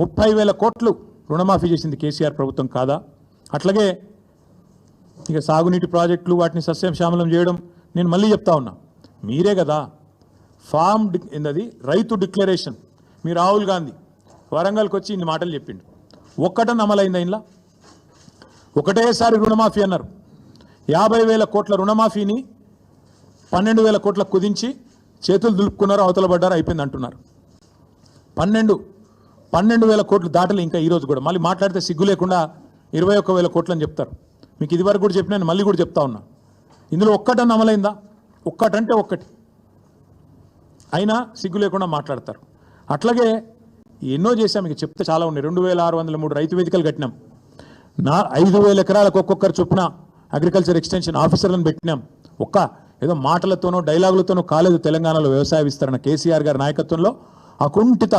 ముప్పై వేల కోట్లు రుణమాఫీ చేసింది కేసీఆర్ ప్రభుత్వం కాదా? అట్లాగే ఇక సాగునీటి ప్రాజెక్టులు వాటిని సస్యశ్యామలం చేయడం నేను మళ్ళీ చెప్తా ఉన్నా. మీరే కదా ఫామ్ డి ఏందది? రైతు డిక్లరేషన్. మీ రాహుల్ గాంధీ వరంగల్కి వచ్చి ఇన్ని మాటలు చెప్పిండు. ఒక్కటని అమలైందా ఇంట్లో ఒకటేసారి రుణమాఫీ అన్నారు. యాభై వేల కోట్ల రుణమాఫీని పన్నెండు వేల కోట్ల కుదించి చేతులు దులుపుకున్నారు అవతల పడ్డారు అయిపోయింది అంటున్నారు. పన్నెండు పన్నెండు వేల కోట్లు దాటలు ఇంకా ఈరోజు కూడా. మళ్ళీ మాట్లాడితే సిగ్గు లేకుండా ఇరవై ఒక్క వేల కోట్లు అని చెప్తారు. మీకు ఇదివరకు కూడా చెప్పినాను మళ్ళీ కూడా చెప్తా ఉన్నా. ఇందులో ఒక్కటన్నా అమలైందా? ఒక్కటంటే ఒక్కటి. అయినా సిగ్గు లేకుండా మాట్లాడతారు. అట్లాగే ఎన్నో చేశాం. మీకు చెప్తే చాలా ఉన్నాయి. రెండు వేల ఆరు వందల మూడు రైతు వేదికలు కట్టినాం. నా ఐదు వేల ఎకరాలకు ఒక్కొక్కరు చొప్పున అగ్రికల్చర్ ఎక్స్టెన్షన్ ఆఫీసర్లను పెట్టినాం. ఒక్క ఏదో మాటలతోనో డైలాగులతోనో కాలేదు తెలంగాణలో వ్యవసాయ విస్తరణ. కేసీఆర్ గారి నాయకత్వంలో అకుంఠిత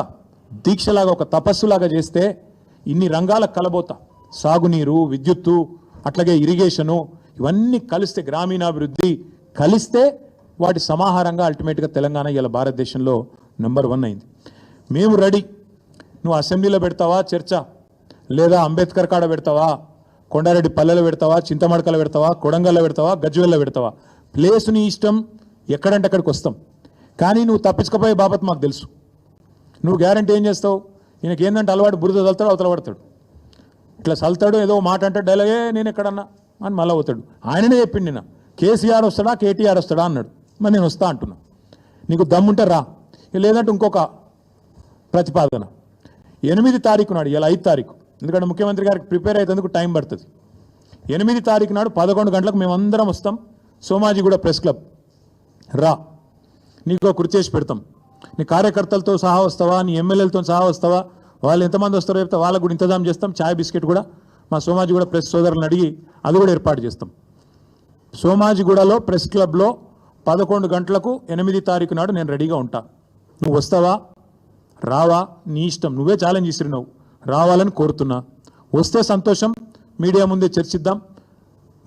దీక్షలాగా ఒక తపస్సులాగా చేస్తే ఇన్ని రంగాల కలబోత. సాగునీరు విద్యుత్తు అట్లాగే ఇరిగేషను ఇవన్నీ కలిస్తే గ్రామీణాభివృద్ధి కలిస్తే వాటి సమాహారంగా అల్టిమేట్గా తెలంగాణ ఇలా భారతదేశంలో నెంబర్ వన్ అయింది. మేము రెడీ. నువ్వు అసెంబ్లీలో పెడతావా చర్చ? లేదా అంబేద్కర్ కాడ పెడతావా? కొండారెడ్డి పల్లెలో పెడతావా? చింతమడకలో పెడతావా? కొడంగల్లో పెడతావా? గజ్వెల్లో పెడతావా? ప్లేస్ నీ ఇష్టం ఎక్కడంటే అక్కడికి వస్తాం. కానీ నువ్వు తప్పించకపోయే బాబత్ మాకు తెలుసు. నువ్వు గ్యారంటీ ఏం చేస్తావు? ఈయనకి ఏంటంటే అలవాటు బురద చల్తాడు అవతల పడతాడు. ఇట్లా చల్తాడు ఏదో మాట అంటే డైలాగే నేను ఎక్కడన్నా అని మళ్ళీ అవుతాడు ఆయననే చెప్పిండి నిన్న కేసీఆర్ వస్తాడా కేటీఆర్ వస్తాడా అన్నాడు. మరి నేను వస్తా అంటున్నా. నీకు దమ్ముంటే రా. లేదంటే ఇంకొక ప్రతిపాదన. ఎనిమిది తారీఖు నాడు ఇలా ఐదు తారీఖు. ఎందుకంటే ముఖ్యమంత్రి గారికి ప్రిపేర్ అయ్యేందుకు టైం పడుతుంది. ఎనిమిది తారీఖు నాడు పదకొండు గంటలకు మేమందరం వస్తాం. Somajiguda press club. రా. నీకు కృతి చేసి పెడతాం. నీ కార్యకర్తలతో సహా వస్తావా? నీ ఎమ్మెల్యేలతో సహా వస్తావా? వాళ్ళు ఎంతమంది వస్తారో చెప్తే వాళ్ళకు కూడా ఇంతజాం చేస్తాం. చాయ్ బిస్కెట్ కూడా మా సోమాజిగూడ ప్రెస్ సోదరులను అడిగి అది కూడా ఏర్పాటు చేస్తాం. సోమాజిగూడలో ప్రెస్ క్లబ్లో పదకొండు గంటలకు ఎనిమిది తారీఖు నాడు నేను రెడీగా ఉంటా. నువ్వు వస్తావా? రావా? నీ ఇష్టం. నువ్వే ఛాలెంజ్ ఇస్తున్నావు రావాలని కోరుతున్నా. వస్తే సంతోషం. మీడియా ముందే చర్చిద్దాం.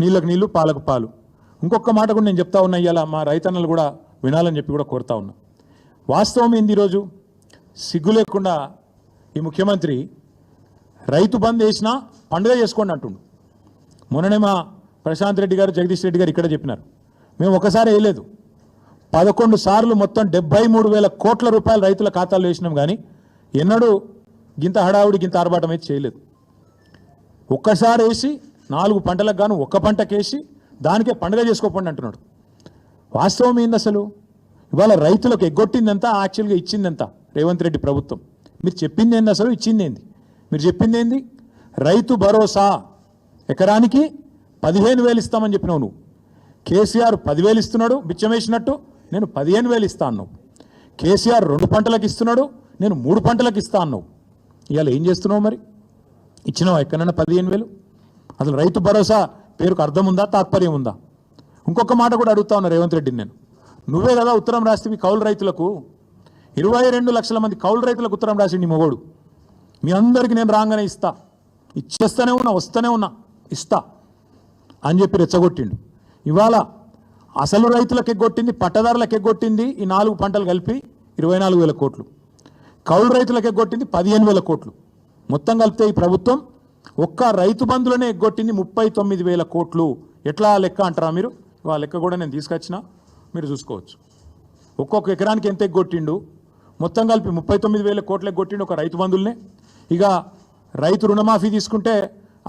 నీళ్ళకు నీళ్ళు పాలకు పాలు. ఇంకొక మాట కూడా నేను చెప్తా ఉన్నా ఇవాళ మా రైతన్నలు కూడా వినాలని చెప్పి కూడా కోరుతా ఉన్నా. వాస్తవం ఏంది ఈరోజు? సిగ్గు లేకుండా ఈ ముఖ్యమంత్రి రైతు బంద్ వేసినా పండుగ చేసుకోండి అంటుండు. మొన్ననే మా ప్రశాంత్ రెడ్డి గారు జగదీష్ రెడ్డి గారు ఇక్కడ చెప్పినారు. మేము ఒకసారి వేయలేదు. పదకొండు సార్లు మొత్తం డెబ్బై మూడు వేల కోట్ల రూపాయలు రైతుల ఖాతాలు వేసినాం కానీ ఎన్నడూ గింత హడావుడి గింత ఆర్భాటం అయితే చేయలేదు. ఒక్కసారి వేసి నాలుగు పంటలకు గాను ఒక్క పంటకేసి దానికే పండుగ చేసుకోకండి అంటున్నాడు. వాస్తవం ఏంది అసలు? ఇవాళ రైతులకు ఎగ్గొట్టిందంతా యాక్చువల్గా ఇచ్చిందంతా రేవంత్ రెడ్డి ప్రభుత్వం. మీరు చెప్పింది ఏంది అసలు? ఇచ్చిందేంది మీరు చెప్పింది ఏంది? రైతు భరోసా ఎకరానికి పదిహేను వేలు ఇస్తామని చెప్పినావు నువ్వు. కేసీఆర్ పదివేలు ఇస్తున్నాడు బిచ్చమేసినట్టు నేను పదిహేను వేలు ఇస్తాను నువ్వు కేసీఆర్ రెండు పంటలకు ఇస్తున్నాడు నేను మూడు పంటలకు ఇస్తాను నువ్వు ఇవాళ ఏం చేస్తున్నావు మరి? ఇచ్చినావు ఎక్కడైనా పదిహేను వేలు? అసలు రైతు భరోసా పేరుకు అర్థం ఉందా తాత్పర్యం ఉందా? ఇంకొక మాట కూడా అడుగుతా ఉన్నా రేవంత్ రెడ్డిని నేను. నువ్వే కదా ఉత్తరం రాసివి కౌలు రైతులకు? ఇరవై రెండు లక్షల మంది కౌలు రైతులకు ఉత్తరం రాసిండి మొగోడు. మీ అందరికీ నేను రాగానే ఇస్తా. ఇచ్చేస్తూనే ఉన్నా వస్తూనే ఉన్నా ఇస్తా అని చెప్పి రెచ్చగొట్టిండు. ఇవాళ అసలు రైతులకు ఎగ్గొట్టింది పట్టదారులకు ఎగ్గొట్టింది ఈ నాలుగు పంటలు కలిపి ఇరవై నాలుగు వేల కోట్లు. కౌలు రైతులకు ఎగ్గొట్టింది పదిహేను వేల కోట్లు. మొత్తం కలిపితే ఈ ప్రభుత్వం ఒక్క రైతు బంధులనే ఎగ్గొట్టింది ముప్పై తొమ్మిది వేల కోట్లు. ఎట్లా లెక్క అంటారా మీరు? ఆ లెక్క కూడా నేను తీసుకొచ్చిన. మీరు చూసుకోవచ్చు. ఒక్కొక్క ఎకరానికి ఎంత ఎగ్గొట్టిండు మొత్తం కలిపి ముప్పై తొమ్మిది వేల కోట్లకు కొట్టిండు ఒక రైతు బంధుల్నే ఇక రైతు రుణమాఫీ తీసుకుంటే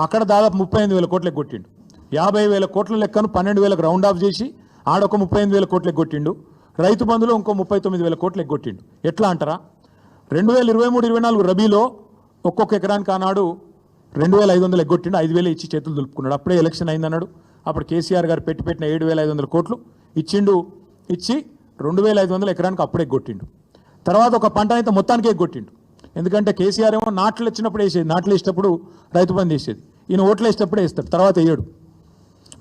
అక్కడ దాదాపు ముప్పై ఎనిమిది వేల కోట్లకు కొట్టిండు. యాభై వేల కోట్ల లెక్కను పన్నెండు వేలకు రౌండ్ ఆఫ్ చేసి ఆడొక ముప్పై ఎనిమిది వేల కోట్లకు కొట్టిండు. రైతు బంధులో ఇంకో ముప్పై తొమ్మిది వేల కోట్లకు ఎగ్గొట్టిండు ఎట్లా అంటారా? రెండు వేల ఇరవై మూడు ఇరవై నాలుగు రబీలో ఒక్కొక్క ఎకరానికి ఆనాడు రెండు వేల ఐదు వందలు ఎగ్గొట్టిండు ఐదు వేలు ఇచ్చి చేతులు దులుపుకున్నాడు. అప్పుడే ఎలక్షన్ అయిందన్నాడు. అప్పుడు కేసీఆర్ గారు పెట్టి పెట్టిన ఏడు వేల ఐదు వందల కోట్లు. ఇచ్చిండు ఇచ్చి రెండు వేల ఐదు వందల ఎకరానికి అప్పుడే ఎగ్గొట్టిండు. తర్వాత ఒక పంట అయితే మొత్తానికి ఎగ్గొట్టిండు. ఎందుకంటే కేసీఆర్ ఏమో నాట్లు వచ్చినప్పుడు వేసేది నాట్లు వేసేటప్పుడు రైతు బంద్ వేసేది. ఈయన ఓట్లు వేసేటప్పుడే వేస్తాడు తర్వాత వేయడు.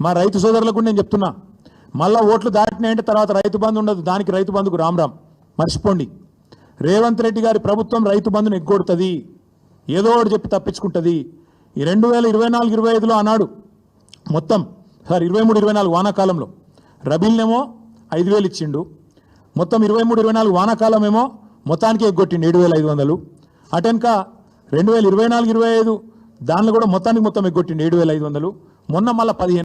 మా రైతు సోదరులకు నేను చెప్తున్నా మళ్ళా ఓట్లు దాటినాయంటే తర్వాత రైతు బంధు ఉండదు దానికి రైతు బంధుకు రామ్ రామ్ మర్చిపోండి. రేవంత్ రెడ్డి గారి ప్రభుత్వం రైతు బంధును ఎగ్గొడుతుంది ఏదో ఒకటి చెప్పి తప్పించుకుంటుంది. ఈ రెండు వేల ఇరవై నాలుగు ఇరవై ఐదులో ఆనాడు మొత్తం సార్ ఇరవై మూడు ఇరవై నాలుగు వానాకాలంలో రబీల్నేమో ఐదు వేలు ఇచ్చిండు. మొత్తం ఇరవై మూడు ఇరవై నాలుగు వానాకాలం ఏమో మొత్తానికి ఎగ్గొట్టిండు ఏడు వేల ఐదు వందలు అటెనక రెండు వేల ఇరవై నాలుగు ఇరవై ఐదు దానిలో కూడా మొత్తానికి మొత్తం ఎగ్గొట్టిండు ఏడు వేల ఐదు వందలు మొన్న మళ్ళీ పదిహేను